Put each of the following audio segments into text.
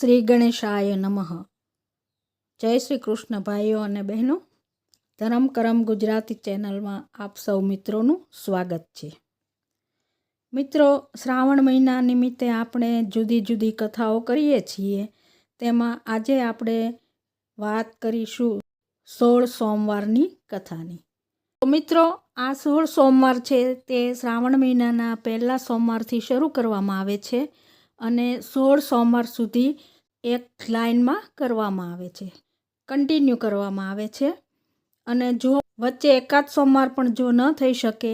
શ્રી ગણેશાય નમઃ. જય શ્રી કૃષ્ણ ભાઈઓ અને બહેનો. ધરમ કરમ ગુજરાતી ચેનલમાં આપ સૌ મિત્રોનું સ્વાગત છે. મિત્રો, શ્રાવણ મહિના નિમિત્તે આપણે જુદી જુદી કથાઓ કરીએ છીએ. તેમાં આજે આપણે વાત કરીશું સોળ સોમવારની કથાની. તો મિત્રો, આ સોળ સોમવાર છે તે શ્રાવણ મહિનાના પહેલા સોમવારથી શરૂ કરવામાં આવે છે. અને સોળ સોમવાર સુધી એક લાઇનમાં કરવામાં આવે છે. કન્ટિન્યુ કરવામાં આવે છે. અને જો વચ્ચે એકાદ સોમવાર પણ જો ન થઈ શકે,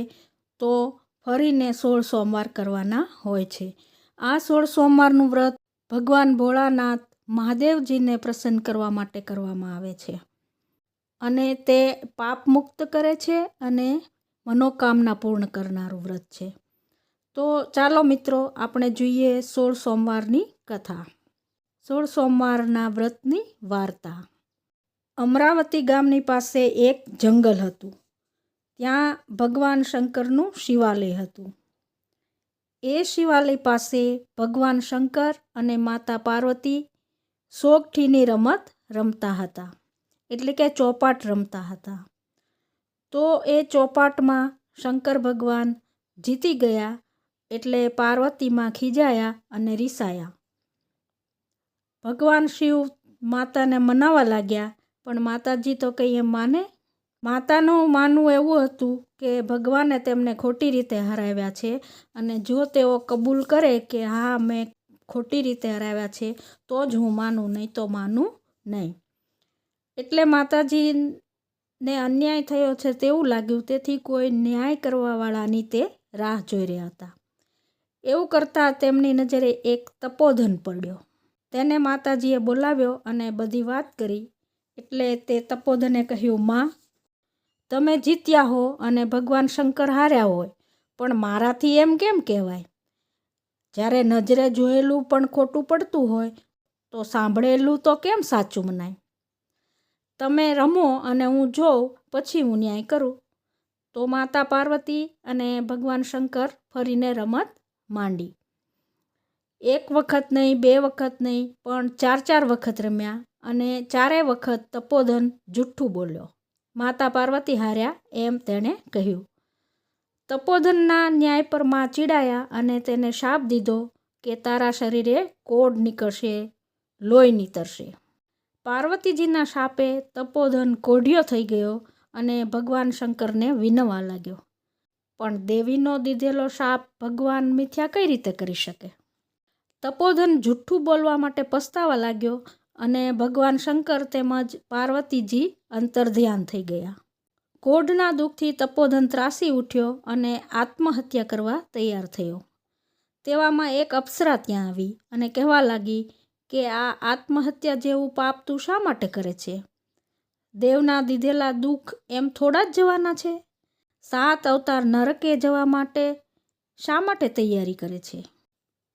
તો ફરીને સોળ સોમવાર કરવાના હોય છે. આ સોળ સોમવારનું વ્રત ભગવાન ભોળાનાથ મહાદેવજીને પ્રસન્ન કરવા માટે કરવામાં આવે છે. અને તે પાપ મુક્ત કરે છે અને મનોકામના પૂર્ણ કરનારું વ્રત છે. તો ચાલો મિત્રો, આપણે જોઈએ સોળ સોમવારની કથા. સોળ સોમવારના વ્રતની વાર્તા. અમરાવતી ગામની પાસે એક જંગલ હતું. ત્યાં ભગવાન શંકરનું શિવાલય હતું. એ શિવાલય પાસે ભગવાન શંકર અને માતા પાર્વતી સોગઠીની રમત રમતા હતા. એટલે કે ચોપાટ રમતા હતા. તો એ ચોપાટમાં શંકર ભગવાન જીતી ગયા એટલે પાર્વતીમાં ખીજાયા અને રીસાયા. ભગવાન શિવ માતાને મનાવવા લાગ્યા, પણ માતાજી તો કંઈ એમ માને? માતાનું માનવું એવું હતું કે ભગવાને તેમને ખોટી રીતે હરાવ્યા છે અને જો તેઓ કબૂલ કરે કે હા, મેં ખોટી રીતે હરાવ્યા છે, તો જ હું માનું, નહીં તો માનું નહીં. એટલે માતાજીને અન્યાય થયો છે તેવું લાગ્યું, તેથી કોઈ ન્યાય કરવાવાળાની તે રાહ જોઈ રહ્યા હતા. એવું કરતાં તેમની નજરે એક તપોધન પડ્યો. તેને માતાજીએ બોલાવ્યો અને બધી વાત કરી. એટલે તે તપોધને કહ્યું, માં, તમે જીત્યા હો અને ભગવાન શંકર હાર્યા હોય, પણ મારાથી એમ કેમ કહેવાય? જ્યારે નજરે જોયેલું પણ ખોટું પડતું હોય, તો સાંભળેલું તો કેમ સાચું મનાય? તમે રમો અને હું જોઉં, પછી હું ન્યાય કરું. તો માતા પાર્વતી અને ભગવાન શંકર ફરીને રમત માંડી. એક વખત નહીં, બે વખત નહીં, પણ ચાર ચાર વખત રમ્યા અને ચારે વખત તપોધન જુઠ્ઠું બોલ્યો. માતા પાર્વતી હાર્યા એમ તેણે કહ્યું. તપોધનના ન્યાય પરમાં ચીડાયા અને તેને શાપ દીધો કે તારા શરીરે કોડ નીકળશે, લોહી નીતરશે. પાર્વતીજીના શાપે તપોધન કોઢિયો થઈ ગયો અને ભગવાન શંકરને વિનવા લાગ્યો. પણ દેવીનો દીધેલો શાપ ભગવાન મિથ્યા કઈ રીતે કરી શકે? તપોધન જુઠ્ઠું બોલવા માટે પસ્તાવા લાગ્યો અને ભગવાન શંકર તેમજ પાર્વતીજી અંતર્ધ્યાન થઈ ગયા. કોઢના દુઃખથી તપોધન ત્રાસી ઉઠ્યો અને આત્મહત્યા કરવા તૈયાર થયો. તેવામાં એક અપ્સરા ત્યાં આવી અને કહેવા લાગી કે આ આત્મહત્યા જેવું પાપ તું શા માટે કરે છે? દેવના દીધેલા દુઃખ એમ થોડા જ જવાના છે? સાત અવતાર નરકે જવા માટે શા માટે તૈયારી કરે છે?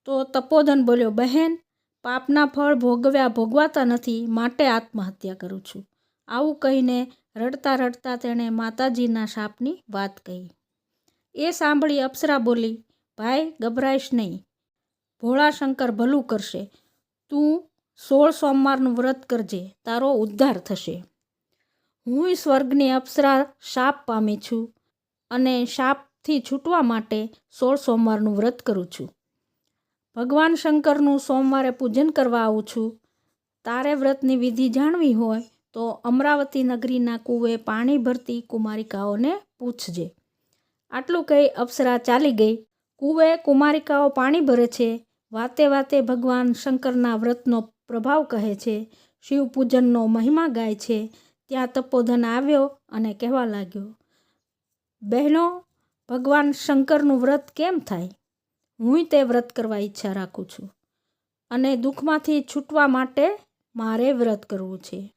તો તપોધન બોલ્યો, બહેન, પાપના ફળ ભોગવ્યા ભોગવાતા નથી, માટે આત્મહત્યા કરું છું. આવું કહીને રડતા રડતા તેણે માતાજીના શાપની વાત કહી. એ સાંભળી અપ્સરા બોલી, ભાઈ, ગભરાઈશ નહીં. ભોળાશંકર ભલું કરશે. તું સોળ સોમવારનું વ્રત કરજે. તારો ઉદ્ધાર થશે. હું સ્વર્ગની અપ્સરા શાપ પામી છું. અને શાપથી છૂટવા માટે સોળ સોમવારનું વ્રત કરું છું. ભગવાન શંકરનું સોમવારે પૂજન કરવા આવું છું. તારે વ્રતની વિધિ જાણવી હોય તો અમરાવતી નગરીના કૂવે પાણી ભરતી કુમારિકાઓને પૂછજે. આટલું કહી અપ્સરા ચાલી ગઈ. કૂવે કુમારિકાઓ પાણી ભરે છે. વાતે વાતે ભગવાન શંકરના વ્રતનો પ્રભાવ કહે છે. શિવ પૂજનનો મહિમા ગાય છે. ત્યાં તપોધન આવ્યો અને કહેવા લાગ્યો બહેનો, ભગવાન શંકરનું વ્રત કેમ થાય? હું તે વ્રત કરવા ઈચ્છા રાખું છું અને દુઃખમાંથી છૂટવા માટે મારે વ્રત કરવું છે.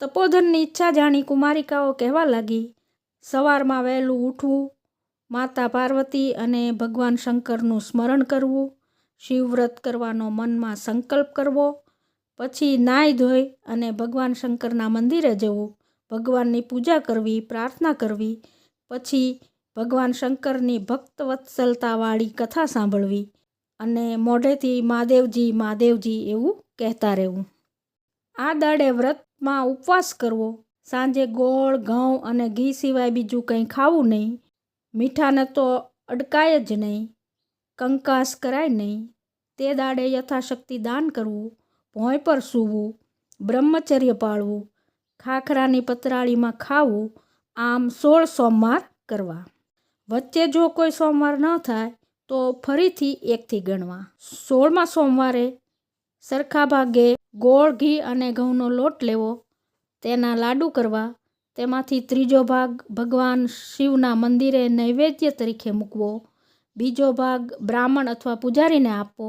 તપોધનની ઈચ્છા જાણી કુમારિકાઓ કહેવા લાગી, સવારમાં વહેલું ઉઠવું, માતા પાર્વતી અને ભગવાન શંકરનું સ્મરણ કરવું શિવવ્રત કરવાનો મનમાં સંકલ્પ કરવો, પછી નાહી ધોઈ અને ભગવાન શંકરના મંદિરે જવું, ભગવાનની પૂજા કરવી, પ્રાર્થના કરવી પછી ભગવાન શંકરની ભક્ત વત્સલતાવાળી કથા સાંભળવી અને મોઢેથી મહાદેવજી મહાદેવજી એવું કહેતા રહેવું. આ દાડે વ્રતમાં ઉપવાસ કરવો, સાંજે ગોળ, ઘઉં અને ઘી સિવાય બીજું કંઈ ખાવું નહીં મીઠાને તો અડકાય જ નહીં, કંકાસ કરાય નહીં, તે દાડે યથાશક્તિ દાન કરવું, ભોંય પર સૂવું, બ્રહ્મચર્ય પાળવું, ખાખરાની પતરાળીમાં ખાવું આમ સોળ સોમવાર કરવા. વચ્ચે જો કોઈ સોમવાર ન થાય, તો ફરીથી એકથી ગણવા. સોળમાં સોમવારે સરખા ભાગે ગોળ, ઘી અને ઘઉંનો લોટ લેવો, તેના લાડુ કરવા, તેમાંથી ત્રીજો ભાગ ભગવાન શિવના મંદિરે નૈવેદ્ય તરીકે મૂકવો, બીજો ભાગ બ્રાહ્મણ અથવા પૂજારીને આપવો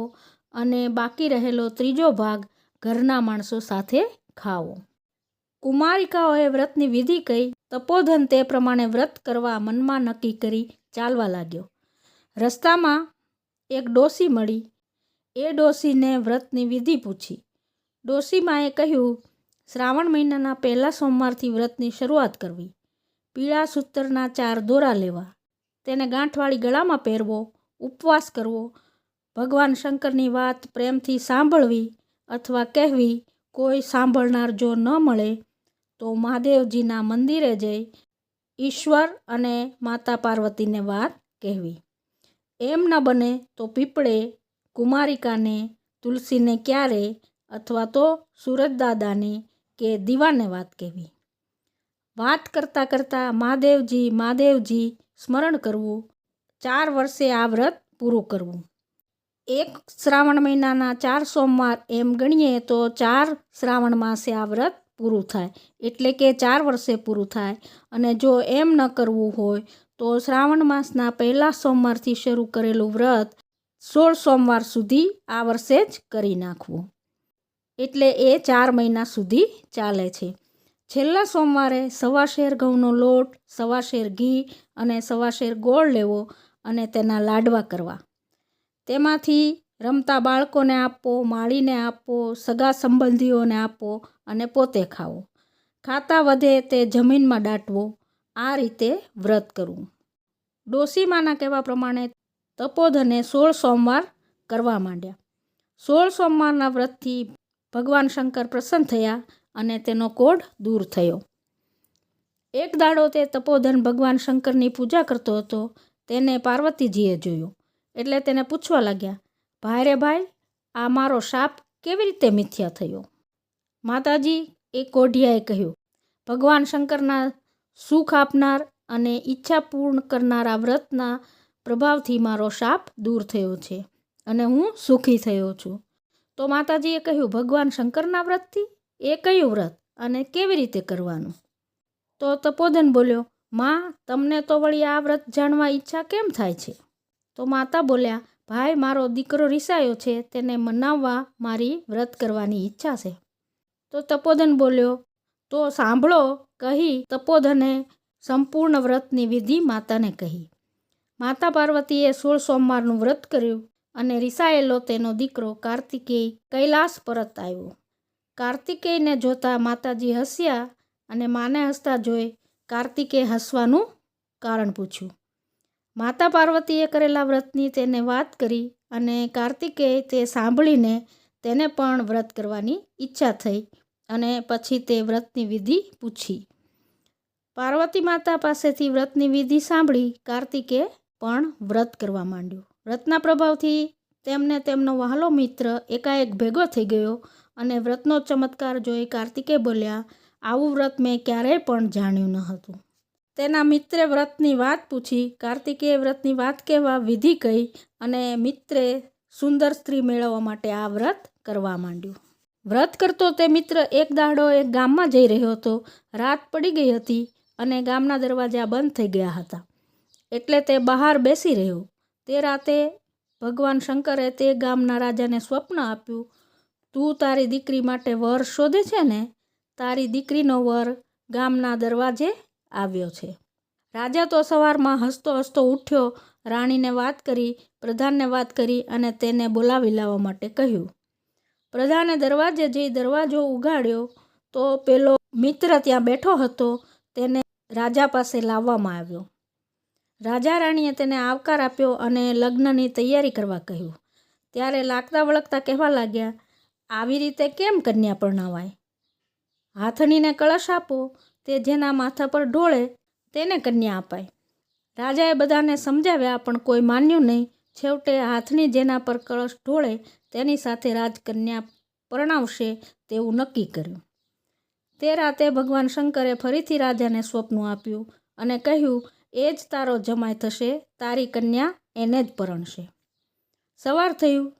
અને બાકી રહેલો ત્રીજો ભાગ ઘરના માણસો સાથે ખાવો. કુમારિકાઓએ વ્રતની વિધિ કહી, તપોધન તે પ્રમાણે વ્રત કરવા મનમાં નક્કી કરી ચાલવા લાગ્યો. રસ્તામાં એક ડોસી મળી. એ ડોસીને વ્રતની વિધિ પૂછી. ડોસીમાએ કહ્યું, શ્રાવણ મહિનાના પહેલા સોમવારથી વ્રતની શરૂઆત કરવી. પીળા સૂતરના ચાર દોરા લેવા. તેને ગાંઠવાળી ગળામાં પહેરવો, ઉપવાસ કરવો. ભગવાન શંકરની વાત પ્રેમથી સાંભળવી અથવા કહેવી કોઈ સાંભળનાર જો ન મળે તો મહાદેવજીના મંદિરે જઈ ઈશ્વર અને માતા પાર્વતીને વાત કહેવી. એમ ન બને તો પીપળે કુમારિકાને, તુલસીને ક્યારે અથવા તો સુરજદાદાને કે દીવાને વાત કહેવી. વાત કરતાં કરતાં મહાદેવજી મહાદેવજી સ્મરણ કરવું, ચાર વર્ષે આ વ્રત પૂરું કરવું. એક શ્રાવણ મહિનાના ચાર સોમવાર એમ ગણીએ તો ચાર શ્રાવણ માસે આ વ્રત પૂરું થાય. એટલે કે ચાર વર્ષે પૂરું થાય. અને જો એમ ન કરવું હોય, તો શ્રાવણ માસના પહેલા સોમવારથી શરૂ કરેલું વ્રત સોળ સોમવાર સુધી આ વર્ષે જ કરી નાખવું. એટલે એ ચાર મહિના સુધી ચાલે છે. છેલ્લા સોમવારે સવા શેર ઘઉંનો લોટ સવા શેર ઘી અને સવા શેર ગોળ લેવો અને તેના લાડવા કરવા. તેમાંથી રમતા બાળકોને આપો, માળીને આપો, સગા સંબંધીઓને આપો અને પોતે ખાવો ખાતા વધે તે જમીનમાં દાટવો, આ રીતે વ્રત કરવું. ડોસીમાના કહેવા પ્રમાણે તપોધને સોળ સોમવાર કરવા માંડ્યા. સોળ સોમવારના વ્રતથી ભગવાન શંકર પ્રસન્ન થયા અને તેનો કોઢ દૂર થયો. એક દાડો તે તપોધન ભગવાન શંકરની પૂજા કરતો હતો, તેને પાર્વતીજીએ જોયો. એટલે તેને પૂછવા લાગ્યા ભાઈ રે ભાઈ, આ મારો શાપ કેવી રીતે મિથ્યા થયો? માતાજી એ કોઢિયાએ કહ્યું, ભગવાન શંકરના સુખ આપનાર અને ઈચ્છા પૂર્ણ કરનારા વ્રતના પ્રભાવથી મારો શાપ દૂર થયો છે અને હું સુખી થયો છું. તો માતાજીએ કહ્યું, ભગવાન શંકરના વ્રતથી? એ કયું વ્રત અને કેવી રીતે કરવાનું? તો તપોધન બોલ્યો, માં, તમને તો વળી આ વ્રત જાણવા ઈચ્છા કેમ થાય છે? તો માતા બોલ્યા ભાઈ, મારો દીકરો રિસાયો છે, તેને મનાવવા મારી વ્રત કરવાની ઈચ્છા છે. તો તપોધન બોલ્યો, તો સાંભળો, કહી તપોધને સંપૂર્ણ વ્રતની વિધિ માતાને કહી. માતા પાર્વતીએ સોળ સોમવારનું વ્રત કર્યું અને રિસાયેલો તેનો દીકરો કાર્તિકેય કૈલાસ પરત આવ્યો. કાર્તિકેયને જોતા માતાજી હસ્યા અને માને હસતા જોઈ કાર્તિકે હસવાનું કારણ પૂછ્યું. માતા પાર્વતીએ કરેલા વ્રતની તેને વાત કરી અને કાર્તિકેય તે સાંભળીને તેને પણ વ્રત કરવાની ઈચ્છા થઈ અને પછી તે વ્રતની વિધિ પૂછી. પાર્વતી માતા પાસેથી વ્રતની વિધિ સાંભળી કાર્તિકે પણ વ્રત કરવા માંડ્યું. વ્રતના પ્રભાવથી તેમને તેમનો વહાલો મિત્ર એકાએક ભેગો થઈ ગયો અને વ્રતનો ચમત્કાર જોઈ કાર્તિકે બોલ્યા, આવું વ્રત મેં ક્યારેય પણ જાણ્યું ન હતું. તેના મિત્રે વ્રતની વાત પૂછી, કાર્તિકેય વ્રતની વાત કહેવા વિધિ કહી અને મિત્રે સુંદર સ્ત્રી મેળવવા માટે આ વ્રત કરવા માંડ્યું. વ્રત કરતો તે મિત્ર એક દાડો એક ગામમાં જઈ રહ્યો હતો. રાત પડી ગઈ હતી અને ગામના દરવાજા બંધ થઈ ગયા હતા. એટલે તે બહાર બેસી રહ્યો. તે રાતે ભગવાન શંકરે તે ગામના રાજાને સ્વપ્ન આપ્યું, તું તારી દીકરી માટે વર શોધે છે ને? તારી દીકરીનો વર ગામના દરવાજે આવ્યો છે. રાજા તો સવારમાં હસતો હસતો ઉઠ્યો, રાણીને વાત કરી, પ્રધાનને વાત કરી અને તેને બોલાવી લાવવા માટે કહ્યું. પ્રધાને દરવાજે જઈ દરવાજો ઉગાડ્યો, તો પેલો મિત્ર ત્યાં બેઠો હતો, તેને રાજા પાસે લાવવામાં આવ્યો. રાજા રાણીએ તેને આવકાર આપ્યો અને લગ્નની તૈયારી કરવા કહ્યું. ત્યારે લાગતા વળગતા કહેવા લાગ્યા, આવી રીતે કેમ કન્યા પરણાવાય? હાથણીને કળશ આપો તે જેના માથા પર ઢોળે તેને કન્યા અપાય. રાજાએ બધાને સમજાવ્યા, પણ કોઈ માન્યું નહીં. છેવટે હાથની જેના પર કળશ ઢોળે તેની સાથે રાજકન્યા પરણાવશે તેવું નક્કી કર્યું. તે રાતે ભગવાન શંકરે ફરીથી રાજાને સ્વપ્ન આપ્યું અને કહ્યું, એ જ તારો જમાય થશે, તારી કન્યા એને જ પરણશે. સવાર થયું.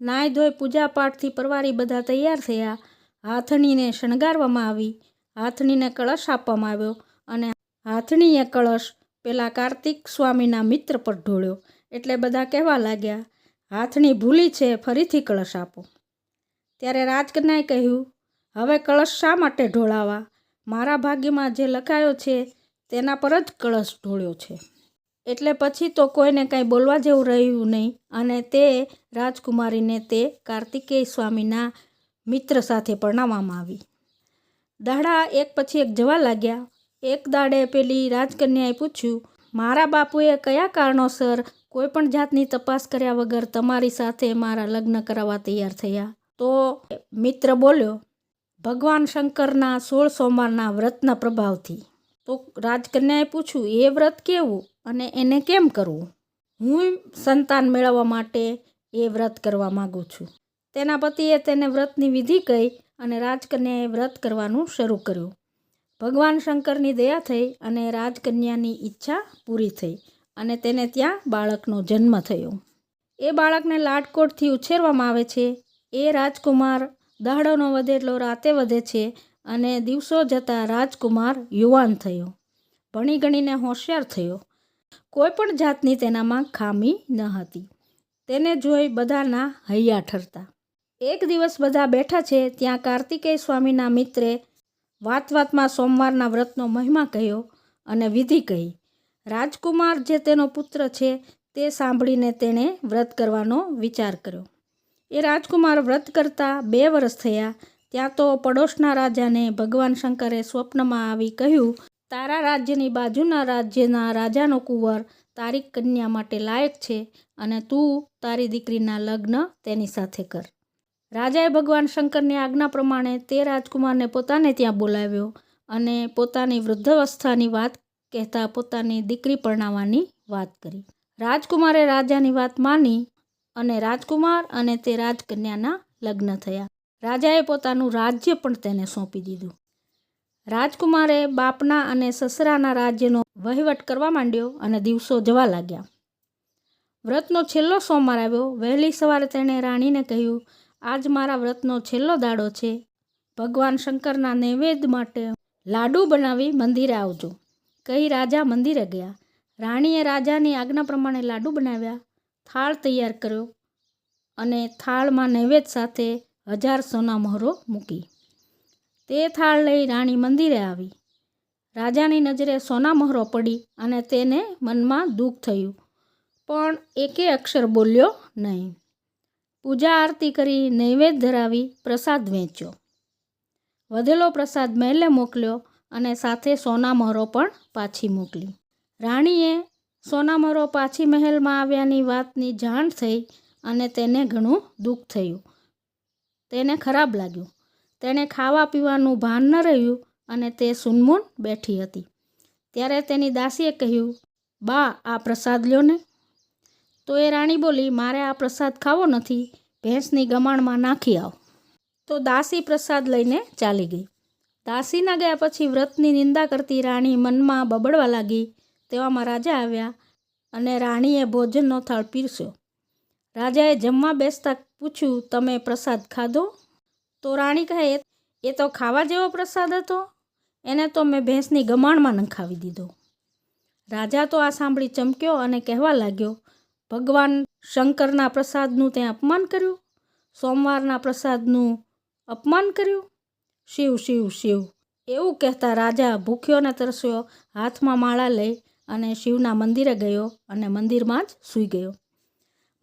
નાય ધોઈ પૂજાપાઠથી પરવારી બધા તૈયાર થયા. હાથણીને શણગારવામાં આવી. હાથણીને કળશ આપવામાં આવ્યો અને હાથણીએ કળશ પેલા કાર્તિક સ્વામીના મિત્ર પર ઢોળ્યો. એટલે બધા કહેવા લાગ્યા હાથણી ભૂલી છે, ફરીથી કળશ આપો. ત્યારે રાજકન્યાએ કહ્યું, હવે કળશ શા માટે ઢોળાવા? મારા ભાગ્યમાં જે લખાયો છે, તેના પર જ કળશ ઢોળ્યો છે. એટલે પછી તો કોઈને કાંઈ બોલવા જેવું રહ્યું નહીં અને તે રાજકુમારીને તે કાર્તિકેય સ્વામીના મિત્ર સાથે પરણાવવામાં આવી. દાડા એક પછી એક જવા લાગ્યા. એક દાડે પેલી રાજકન્યાએ પૂછ્યું, મારા બાપુએ કયા કારણોસર કોઈ પણ જાતની તપાસ કર્યા વગર તમારી સાથે મારા લગ્ન કરાવવા તૈયાર થયા? તો મિત્ર બોલ્યો, ભગવાન શંકરના સોળ સોમવારના વ્રતના પ્રભાવથી. તો રાજકન્યાએ પૂછ્યું, એ વ્રત કેવું અને એને કેમ કરવું? હું સંતાન મેળવવા માટે એ વ્રત કરવા માગું છું. તેના પતિએ તેને વ્રતની વિધિ કહી અને રાજકન્યાએ વ્રત કરવાનું શરૂ કર્યું. ભગવાન શંકરની દયા થઈ અને રાજકન્યાની ઈચ્છા પૂરી થઈ અને તેને ત્યાં બાળકનો જન્મ થયો. એ બાળકને લાડકોટથી ઉછેરવામાં આવે છે. એ રાજકુમાર દાડોનો વધે એટલો રાતે વધે છે અને દિવસો જતાં રાજકુમાર યુવાન થયો. ભણી ગણીને હોશિયાર થયો. કોઈ પણ જાતની તેનામાં ખામી ન હતી. તેને જોઈ બધાના હૈયા ઠરતા. એક દિવસ બધા બેઠા છે, ત્યાં કાર્તિકેય સ્વામીના મિત્રે વાત વાતમાં સોમવારના વ્રતનો મહિમા કહ્યો અને વિધિ કહી. રાજકુમાર જે તેનો પુત્ર છે, તે સાંભળીને તેણે વ્રત કરવાનો વિચાર કર્યો. એ રાજકુમાર વ્રત કરતા બે વર્ષ થયા, ત્યાં તો પડોશના રાજાને ભગવાન શંકરે સ્વપ્નમાં આવી કહ્યું, તારા રાજ્યની બાજુના રાજ્યના રાજાનો કુંવર તારી કન્યા માટે લાયક છે અને તું તારી દીકરીના લગ્ન તેની સાથે કર. રાજાએ ભગવાન શંકરની આજ્ઞા પ્રમાણે તે રાજકુમારને પોતાને ત્યાં બોલાવ્યો અને પોતાની વૃદ્ધાવસ્થાની વાત કહેતા પોતાની દીકરી પરણાવવાની વાત કરી. રાજકુમારે રાજાની વાત માની અને રાજકુમાર અને તે રાજકન્યાના લગ્ન થયા. રાજાએ પોતાનું રાજ્ય પણ તેને સોંપી દીધું. રાજકુમારે બાપના અને સસરાના રાજ્યનો વહીવટ કરવા માંડ્યો અને દિવસો જવા લાગ્યા. વ્રતનો છેલ્લો સોમવાર આવ્યો. વહેલી સવારે તેણે રાણીને કહ્યું આજ મારા વ્રતનો છેલ્લો દાડો છે. ભગવાન શંકરના નૈવેદ્ય માટે લાડુ બનાવી મંદિરે આવજો. કહી રાજા મંદિરે ગયા? રાણીએ રાજાની આજ્ઞા પ્રમાણે લાડુ બનાવ્યા. થાળ તૈયાર કર્યો અને થાળમાં નૈવેદ્ય સાથે હજાર સોના મહોરો મૂકી. તે થાળ લઈ રાણી મંદિરે આવી. રાજાની નજરે સોના મહોરો પડી અને તેને મનમાં દુઃખ થયું. પણ એકે અક્ષર બોલ્યો નહીં. પૂજા આરતી કરી, નૈવેદ્ય ધરાવી પ્રસાદ વેચ્યો. વધેલો પ્રસાદ મહેલે મોકલ્યો અને સાથે સોનામહરો પણ પાછી મોકલી. રાણીએ સોનામહરો પાછી મહેલમાં આવ્યાની વાતની જાણ થઈ અને તેને ઘણું દુઃખ થયું. તેને ખરાબ લાગ્યું. તેણે ખાવા પીવાનું ભાન ન રહ્યું અને તે સુનમૂન બેઠી હતી. ત્યારે તેની દાસીએ કહ્યું, બા, આ પ્રસાદ લ્યો ને તો એ રાણી બોલી, મારે આ પ્રસાદ ખાવો નથી, ભેંસની ગમાણમાં નાખી આવ. તો દાસી પ્રસાદ લઈને ચાલી ગઈ. દાસીના ગયા પછી વ્રતની નિંદા કરતી રાણી મનમાં બબડવા લાગી. તેવામાં રાજા આવ્યા અને રાણીએ ભોજનનો થાળ પીરસ્યો. રાજાએ જમવા બેસતા પૂછ્યું, તમે પ્રસાદ ખાધો? તો રાણી કહે, એ તો ખાવા જેવો પ્રસાદ હતો. એને તો મેં ભેંસની ગમાણમાં નંખાવી દીધો. રાજા તો આ સાંભળી ચમક્યો અને કહેવા લાગ્યો ભગવાન શંકરના પ્રસાદનું તે અપમાન કર્યું? સોમવારના પ્રસાદનું અપમાન કર્યું? શિવ શિવ શિવ. એવું કહેતા રાજા ભૂખ્યો ને તરસ્યો, હાથમાં માળા લઈ અને શિવના મંદિરે ગયો અને મંદિરમાં જ સૂઈ ગયો.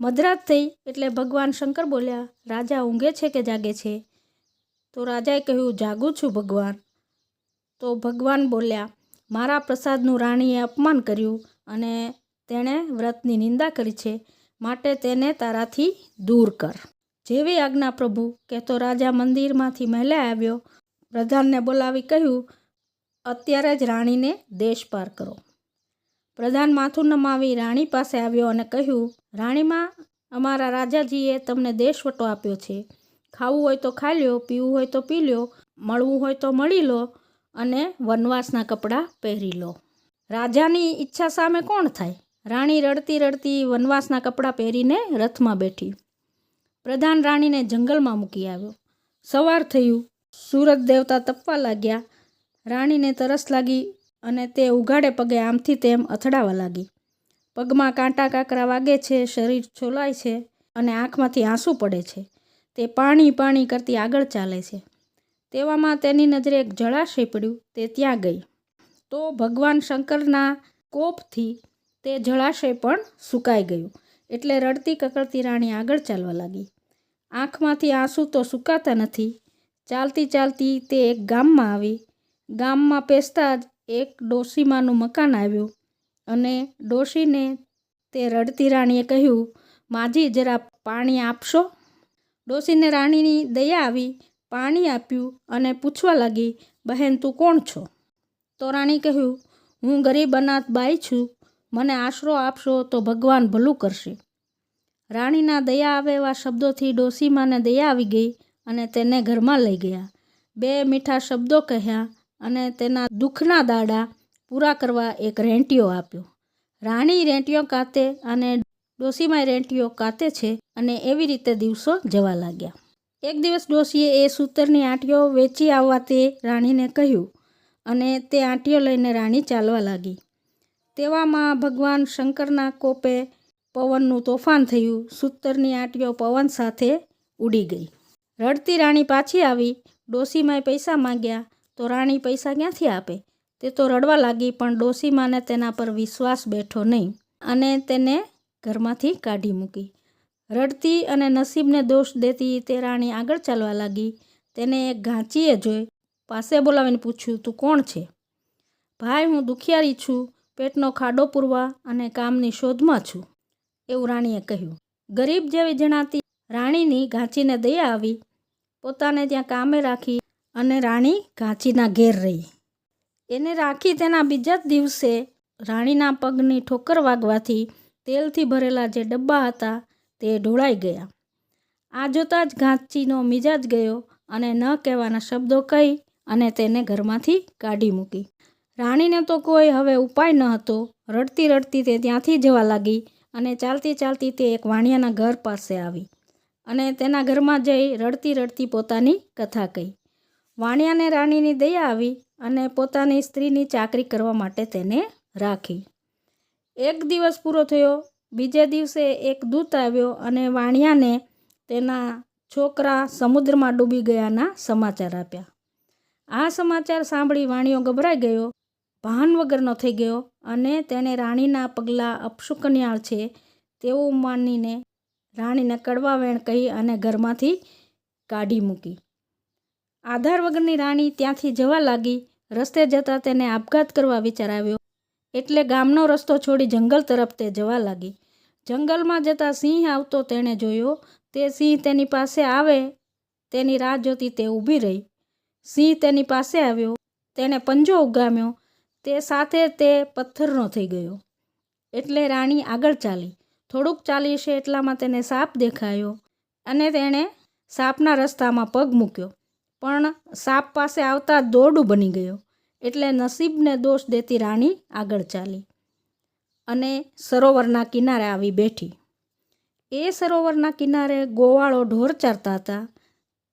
મધરાત થઈ એટલે ભગવાન શંકર બોલ્યા, રાજા ઊંઘે છે કે જાગે છે? તો રાજાએ કહ્યું, જાગું છું ભગવાન. તો ભગવાન બોલ્યા, મારા પ્રસાદનું રાણીએ અપમાન કર્યું અને તેણે વ્રતની નિંદા કરી છે. માટે તેને તારાથી દૂર કર. જેવી આજ્ઞા પ્રભુ કહેતો રાજા મંદિરમાંથી મહેલે આવ્યો. પ્રધાનને બોલાવી કહ્યું, અત્યારે જ રાણીને દેશ પાર કરો. પ્રધાન માથું નમાવી રાણી પાસે આવ્યો અને કહ્યું, રાણીમાં અમારા રાજાજીએ તમને દેશવટો આપ્યો છે. ખાવું હોય તો ખાઈ લ્યો, પીવું હોય તો પી લ્યો, મળવું હોય તો મળી લો અને વનવાસના કપડાં પહેરી લો. રાજાની ઈચ્છા સામે કોણ થાય? રાણી રડતી રડતી વનવાસના કપડાં પહેરીને રથમાં બેઠી. પ્રધાન રાણીને જંગલમાં મૂકી આવ્યો. સવાર થયું. સુરત દેવતા તપવા લાગ્યા. રાણીને તરસ લાગી અને તે ઉઘાડે પગે આમથી તેમ અથડાવા લાગી. પગમાં કાંટા કાંકરા વાગે છે, શરીર છોલાય છે અને આંખમાંથી આંસુ પડે છે. તે પાણી પાણી કરતી આગળ ચાલે છે. તેવામાં તેની નજરે એક જળાશય પડ્યું. તે ત્યાં ગઈ. તો ભગવાન શંકરના કોપથી તે જળાશય પણ સુકાઈ ગયું એટલે રડતી કકડતી રાણી આગળ ચાલવા લાગી. આંખમાંથી આંસુ તો સુકાતા નથી. ચાલતી ચાલતી તે એક ગામમાં આવી. ગામમાં પેસતા જ એક ડોશીમાનું મકાન આવ્યું અને ડોશીને તે રડતી રાણીએ કહ્યું, માજી, જરા પાણી આપશો? ડોશીને રાણીની દયા આવી, પાણી આપ્યું અને પૂછવા લાગી, બહેન, તું કોણ છો? તો રાણી કહ્યું, હું ગરીબ અનાથ બાઈ છું. મને આશરો આપશો તો ભગવાન ભલું કરશે. રાણીના દયા આવે એવા શબ્દોથી ડોસીમાને દયા આવી ગઈ અને તેને ઘરમાં લઈ ગયા. બે મીઠા શબ્દો કહ્યા અને તેના દુઃખના દાડા પૂરા કરવા એક રેંટિયો આપ્યો. રાણી રેંટિયો કાતે અને ડોસીમાય રેંટિયો કાતે છે અને એવી રીતે દિવસો જવા લાગ્યા. એક દિવસ ડોશીએ એ સૂતરની આંટીઓ વેચી આવવા તે રાણીને કહ્યું અને તે આંટીઓ લઈને રાણી ચાલવા લાગી. તેવામાં ભગવાન શંકરના કોપે પવનનું તોફાન થયું. સૂતરની આંટીઓ પવન સાથે ઉડી ગઈ. રડતી રાણી પાછી આવી. ડોસીમાએ પૈસા માંગ્યા. તો રાણી પૈસા ક્યાંથી આપે? તે તો રડવા લાગી, પણ ડોસીમાને તેના પર વિશ્વાસ બેઠો નહીં અને તેને ઘરમાંથી કાઢી મૂકી. રડતી અને નસીબને દોષ દેતી તે રાણી આગળ ચાલવા લાગી. તેને એક ઘાંચીએ જોઈ, પાસે બોલાવીને પૂછ્યું, તું કોણ છે? ભાઈ, હું દુખિયારી છું. પેટનો ખાડો પૂરવા અને કામની શોધમાં છું. એવું રાણીએ કહ્યું. ગરીબ જેવી જણાતી રાણીની ઘાંચીને દયા આવી. પોતાને ત્યાં કામે રાખી અને રાણી ઘાંચીના ઘેર રહી. એને રાખી તેના બીજા જ દિવસે રાણીના પગની ઠોકર વાગવાથી તેલથી ભરેલા જે ડબ્બા હતા તે ઢોળાઈ ગયા. આ જોતાં જ ઘાંચીનો મિજાજ ગયો અને ન કહેવાના શબ્દો કહી અને તેને ઘરમાંથી કાઢી મૂકી. રાણીને તો કોઈ હવે ઉપાય ન હતો. રડતી રડતી તે ત્યાંથી જવા લાગી અને ચાલતી ચાલતી તે એક વાણિયાના ઘર પાસે આવી અને તેના ઘરમાં જઈ રડતી રડતી પોતાની કથા કહી. વાણિયાને રાણીની દયા આવી અને પોતાની સ્ત્રીની ચાકરી કરવા માટે તેને રાખી. એક દિવસ પૂરો થયો. બીજે દિવસે એક દૂત આવ્યો અને વાણિયાને તેના છોકરા સમુદ્રમાં ડૂબી ગયાના સમાચાર આપ્યા. આ સમાચાર સાંભળી વાણિયો ગભરાઈ ગયો. ભાન વગરનો થઈ ગયો અને તેણે રાણીના પગલાં અપશુકન્યાળ છે તેવું માનીને રાણીને કડવા વેણ કહી અને ઘરમાંથી કાઢી મૂકી. આધાર વગરની રાણી ત્યાંથી જવા લાગી. રસ્તે જતાં તેને આપઘાત કરવા વિચાર આવ્યો. એટલે ગામનો રસ્તો છોડી જંગલ તરફ તે જવા લાગી. જંગલમાં જતાં સિંહ આવતો તેણે જોયો. તે સિંહ તેની પાસે આવે, તેની રાહ જોતી તે ઊભી રહી. સિંહ તેની પાસે આવ્યો. તેણે પંજો ઉગામ્યો. તે સાથે તે પથ્થરનો થઈ ગયો. એટલે રાણી આગળ ચાલી. થોડુંક ચાલી છે એટલામાં તેને સાપ દેખાયો અને તેણે સાપના રસ્તામાં પગ મૂક્યો. પણ સાપ પાસે આવતા દોરડું બની ગયો. એટલે નસીબને દોષ દેતી રાણી આગળ ચાલી અને સરોવરના કિનારે આવી બેઠી. એ સરોવરના કિનારે ગોવાળો ઢોર ચારતા હતા.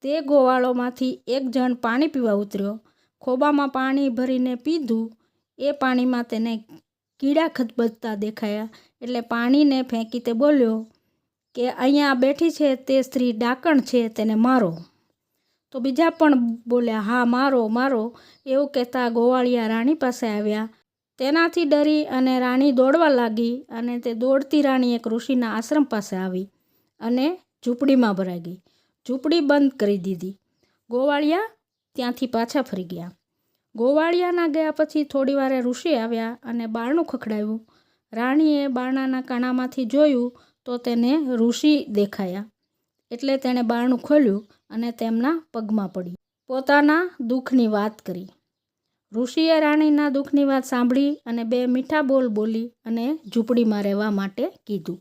તે ગોવાળોમાંથી એક જણ પાણી પીવા ઉતર્યો. ખોબામાં પાણી ભરીને પીધું એ પાણીમાં તેને કીડા ખતબજતા દેખાયા. એટલે પાણીને ફેંકી તે બોલ્યો કે અહીંયા બેઠી છે તે સ્ત્રી ડાકણ છે, તેને મારો. તો બીજા પણ બોલ્યા, હા, મારો મારો. એવું કહેતા ગોવાળિયા રાણી પાસે આવ્યા. તેનાથી ડરી અને રાણી દોડવા લાગી અને તે દોડતી રાણી એક ઋષિના આશ્રમ પાસે આવી અને ઝૂંપડીમાં ભરાઈ ગઈ. ઝૂંપડી બંધ કરી દીધી. ગોવાળિયા ત્યાંથી પાછા ફરી ગયા. ગોવાળિયાના ગયા પછી થોડી વારે ઋષિ આવ્યા અને બારણું ખખડાવ્યું. રાણીએ બારણાના કાણામાંથી જોયું તો તેને ઋષિ દેખાયા. એટલે તેણે બારણું ખોલ્યું અને તેમના પગમાં પડ્યું. પોતાના દુઃખની વાત કરી. ઋષિએ રાણીના દુઃખની વાત સાંભળી અને બે મીઠા બોલ બોલી અને ઝૂંપડીમાં રહેવા માટે કીધું.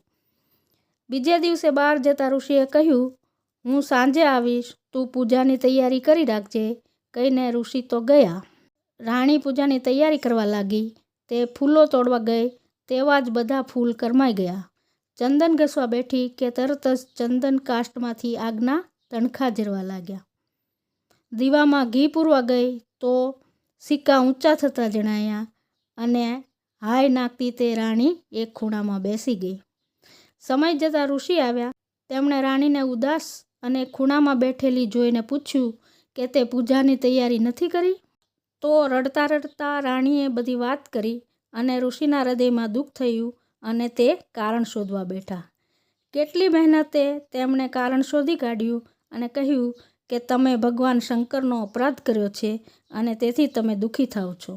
બીજે દિવસે બહાર જતા ઋષિએ કહ્યું, હું સાંજે આવીશ. તું પૂજાની તૈયારી કરી રાખજે. કહીને ઋષિ તો ગયા. રાણી પૂજાની તૈયારી કરવા લાગી. તે ફૂલો તોડવા ગઈ, તેવા જ બધા ફૂલ કરમાઈ ગયા. ચંદન ઘસવા બેઠી કે તરત જ ચંદન કાષ્ટમાંથી આગના તણખા જરવા લાગ્યા. દીવામાં ઘી પૂરવા ગઈ તો સિક્કા ઊંચા થતા જણાયા અને હાય નાખતી તે રાણી એક ખૂણામાં બેસી ગઈ. સમય જતાં ઋષિ આવ્યા. તેમણે રાણીને ઉદાસ અને ખૂણામાં બેઠેલી જોઈને પૂછ્યું કે તે પૂજાની તૈયારી નથી કરી? તો રડતા રડતા રાણીએ બધી વાત કરી અને ઋષિના હૃદયમાં દુઃખ થયું અને તે કારણ શોધવા બેઠા. કેટલી મહેનતે તેમણે કારણ શોધી કાઢ્યું અને કહ્યું કે તમે ભગવાન શંકરનો અપરાધ કર્યો છે અને તેથી તમે દુઃખી થાવ છો.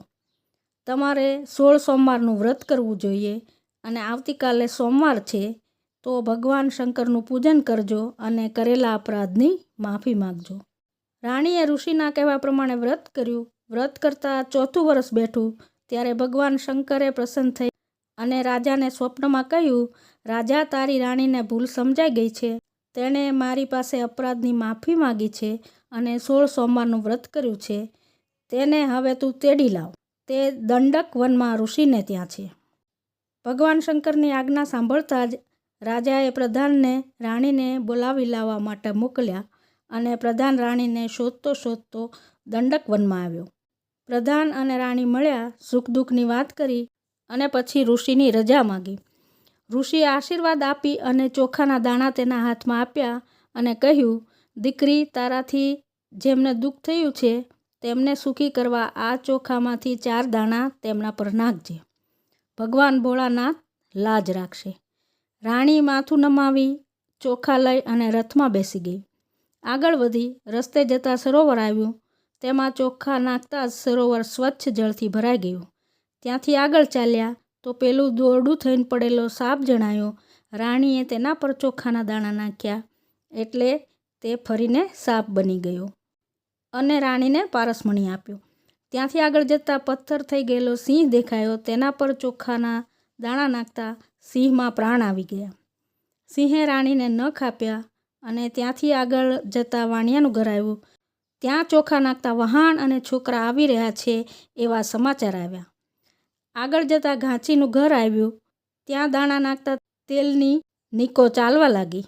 તમારે સોળ સોમવારનું વ્રત કરવું જોઈએ અને આવતીકાલે સોમવાર છે તો ભગવાન શંકરનું પૂજન કરજો અને કરેલા અપરાધની માફી માગજો. રાણીએ ઋષિના કહેવા પ્રમાણે વ્રત કર્યું વ્રત કરતાં ચોથું વર્ષ બેઠું, ત્યારે ભગવાન શંકરે પ્રસન્ન થઈ અને રાજાને સ્વપ્નમાં કહ્યું, રાજા, તારી રાણીને ભૂલ સમજાઈ ગઈ છે. તેણે મારી પાસે અપરાધની માફી માગી છે અને સોળ સોમવારનું વ્રત કર્યું છે. તેને હવે તું તેડી લાવ. તે દંડક વનમાં ઋષિને ત્યાં છે. ભગવાન શંકરની આજ્ઞા સાંભળતા જ રાજાએ પ્રધાનને રાણીને બોલાવી લાવવા માટે મોકલ્યા અને પ્રધાન રાણીને શોધતો શોધતો દંડક વનમાં આવ્યો. પ્રધાન અને રાણી મળ્યા સુખ દુઃખની વાત કરી અને પછી ઋષિની રજા માગી. ઋષિએ આશીર્વાદ આપી અને ચોખાના દાણા તેના હાથમાં આપ્યા અને કહ્યું, દીકરી, તારાથી જેમને દુઃખ થયું છે, તેમને સુખી કરવા આ ચોખામાંથી ચાર દાણા તેમના પર નાખજે. ભગવાન ભોળાનાથ લાજ રાખશે. રાણી માથું નમાવી, ચોખા લઈ અને રથમાં બેસી ગઈ. આગળ વધી રસ્તે જતાં સરોવર આવ્યું. તેમાં ચોખ્ખા નાખતા જ સરોવર સ્વચ્છ જળથી ભરાઈ ગયું. ત્યાંથી આગળ ચાલ્યા તો પેલું દોરડું થઈને પડેલો સાપ જણાયો, રાણીએ તેના પર ચોખાના દાણા નાખ્યા, એટલે તે ફરીને સાપ બની ગયો. અને રાણીને પારસમણી આપ્યો. ત્યાંથી આગળ જતાં પથ્થર થઈ ગયેલો સિંહ દેખાયો, તેના પર ચોખાના દાણા નાખતા સિંહમાં પ્રાણ આવી ગયા. સિંહે રાણીને નખ આપ્યા અને ત્યાંથી આગળ જતાં વાણિયાનું ઘર આવ્યું. ત્યાં ચોખા નાખતા વહાણ અને છોકરા આવી રહ્યા છે એવા સમાચાર આવ્યા. આગળ જતાં ઘાંચીનું ઘર આવ્યું. ત્યાં દાણા નાખતા તેલની નીકો ચાલવા લાગી.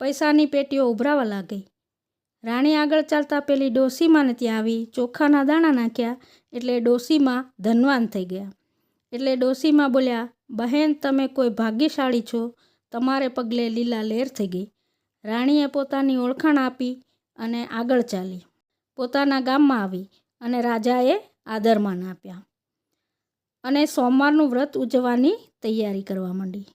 પૈસાની પેટીઓ ઉભરાવા લાગી. રાણી આગળ ચાલતા પેલી ડોસીમાને ત્યાં આવી. ચોખાના દાણા નાખ્યા એટલે ડોસીમાં ધનવાન થઈ ગયા. એટલે ડોસીમાં બોલ્યા, બહેન, તમે કોઈ ભાગ્યશાળી છો? તમારે પગલે લીલા લેર થઈ ગઈ. રાણીએ પોતાની ઓળખાણ આપી અને આગળ ચાલી. પોતાના ગામમાં આવી અને રાજાએ આદરમાન આપ્યા. અને સોમવારનું વ્રત ઉજવવાની તૈયારી કરવા માંડી.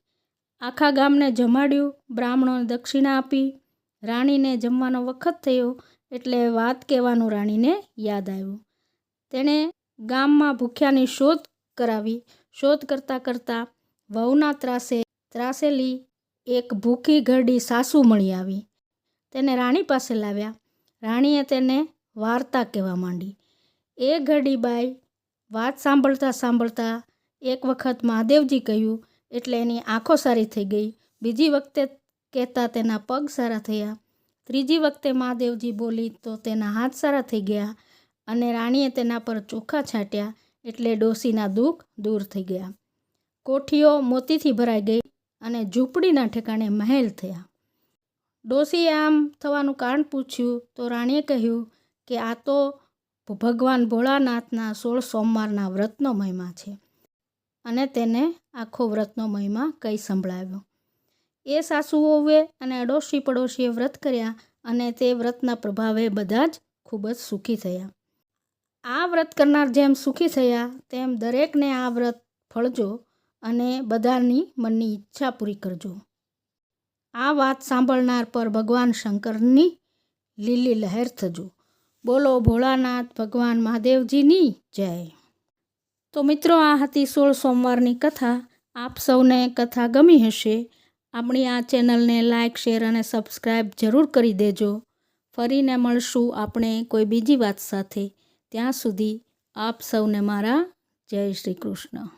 આખા ગામને જમાડ્યું, બ્રાહ્મણોને દક્ષિણા આપી, રાણીને જમવાનો વખત થયો એટલે વાત કહેવાનું રાણીને યાદ આવ્યું. તેણે ગામમાં ભૂખ્યાની શોધ કરાવી. શોધ કરતાં કરતાં વહુના ત્રાસે, ત્રાસેલી એક ભૂખી ઘરડી સાસુ મળી આવી. તેને રાણી પાસે લાવ્યા. રાણીએ તેને વાર્તા કહેવા માંડી. એ ઘડી બાઈ, વાત સાંભળતા સાંભળતા એક વખત મહાદેવજી કહ્યું, એટલે એની આંખો સારી થઈ ગઈ. બીજી વખતે કહેતા તેના પગ સારા થયા. ત્રીજી વખતે મહાદેવજી બોલી, તો તેના હાથ સારા થઈ ગયા અને રાણીએ તેના પર ચોખા છાંટ્યા, એટલે ડોસીના દુઃખ દૂર થઈ ગયા. કોઠીઓ મોતીથી ભરાઈ ગઈ અને ઝૂંપડીના ઠેકાણે મહેલ થયા. ડોસીએ આમ થવાનું કારણ પૂછ્યું, તો રાણીએ કહ્યું કે આ તો ભગવાન ભોળાનાથના સોળ સોમવારના વ્રતનો મહિમા છે. અને તેને આખો વ્રતનો મહિમા કઈ સંભળાવ્યો. એ સાસુઓએ અને અડોશી પડોશીએ વ્રત કર્યા અને તે વ્રતના પ્રભાવે બધા જ ખૂબ જ સુખી થયા. આ વ્રત કરનાર જેમ સુખી થયા, તેમ દરેકને આ વ્રત ફળજો અને બધાની મનની ઈચ્છા પૂરી કરજો. આ વાત સાંભળનાર પર ભગવાન શંકરની લીલી લહેર થજો. બોલો ભોળાનાથ ભગવાન મહાદેવજીની જય. તો મિત્રો, આ હતી સોળ સોમવારની કથા. આપ સૌને કથા ગમી હશે. આપણી આ ચેનલને લાઇક શેર અને સબસ્ક્રાઈબ જરૂર કરી દેજો. ફરીને મળશું આપણે કોઈ બીજી વાત સાથે. ત્યાં સુધી આપ સૌને મારા જય શ્રી કૃષ્ણ.